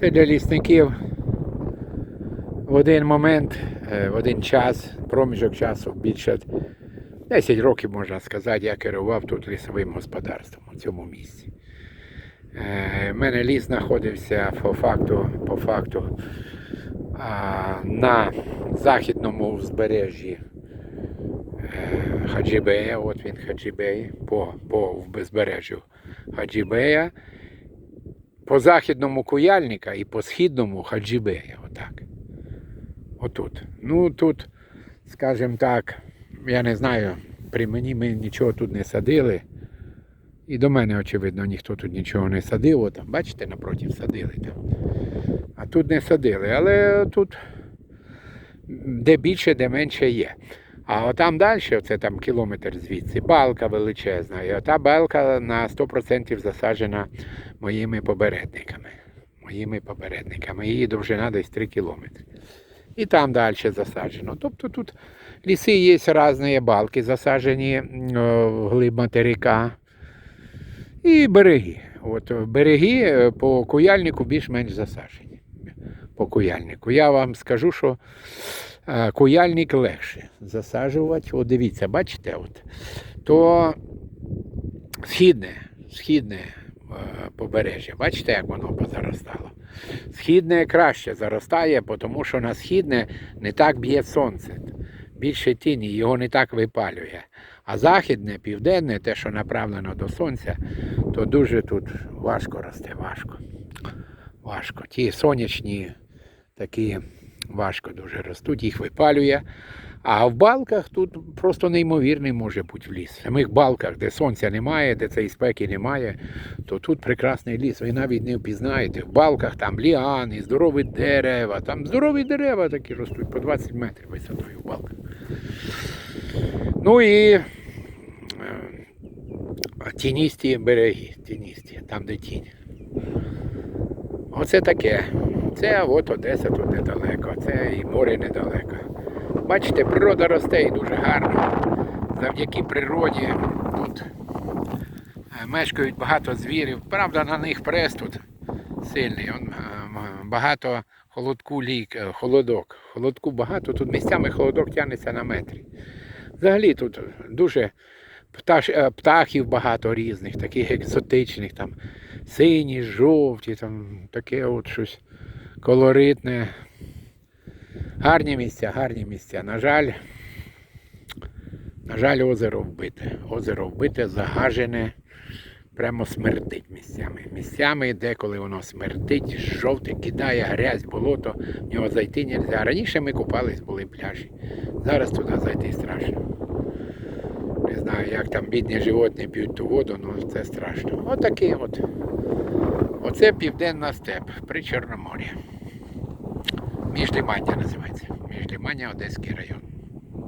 Це для лісників в один момент, е, в один час, проміжок часу, більше 10 років, можна сказати, я керував тут лісовим господарством у цьому місці. Е, У мене ліс знаходився по факту, по факту на західному узбережжі е, Хаджібея, от він Хаджібей, по, по безбережжю Хаджібея, по західному Куяльника і по східному Хаджібея. Отак. Отут. Ну тут, скажімо так, я не знаю, при мені ми нічого тут не садили. І до мене, очевидно, ніхто тут нічого не садив. От, бачите, напротив садили там. А тут не садили. Але тут де більше, де менше є. А отам далі, це там кілометр звідси, балка величезна. І ота балка на 100% засаджена моїми попередниками. Моїми попередниками. Її довжина десь 3 кілометри. І там далі засаджено. Тобто тут ліси є різні балки, засаджені м, о, вглиб материка. І береги. От береги е, по куяльнику більш-менш засаджені. По куяльнику. Я вам скажу, що е, куяльник легше засаджувати. От дивіться, бачите, от, то східне, східне е, побережжя. Бачите, як воно позаростало. Східне краще заростає, тому що на східне не так б'є сонце. Більше тіні, його не так випалює. А західне, південне, те, що направлено до сонця, то дуже тут важко росте, важко. Важко. Ті сонячні такі важко дуже ростуть, їх випалює. А в балках тут просто неймовірний може бути в ліс. В самих балках, де сонця немає, де цієї спеки немає, то тут прекрасний ліс. Ви навіть не впізнаєте. В балках там ліани, здорові дерева, там здорові дерева такі ростуть по 20 метрів висотою в балках. Ну і е, тіністі береги, тіністі, там де тінь. Оце таке. Це от Одеса тут недалеко, це і море недалеко. Бачите, природа росте і дуже гарно. Завдяки природі тут е, мешкають багато звірів. Правда, на них прес тут сильний. Он, е, багато холодку лік, е, холодок. Холодку багато, тут місцями холодок тягнеться на метрі. Взагалі тут дуже пташ, птахів багато різних, таких екзотичних, там сині, жовті, там таке от щось колоритне. Гарні місця, гарні місця. На жаль, на жаль, озеро вбите. Озеро вбите, загажене, прямо смердить місцями. Місцями, деколи воно смердить, жовте, кидає грязь, болото, в нього зайти не можна. Раніше ми купались, були пляжі. Зараз туди зайти страшно. Не знаю, як там бідні животні п'ють ту воду, але це страшно. Отакий от. Оце південна степ при Чорноморі. Міжлимання називається. Міжлімання Одеський район.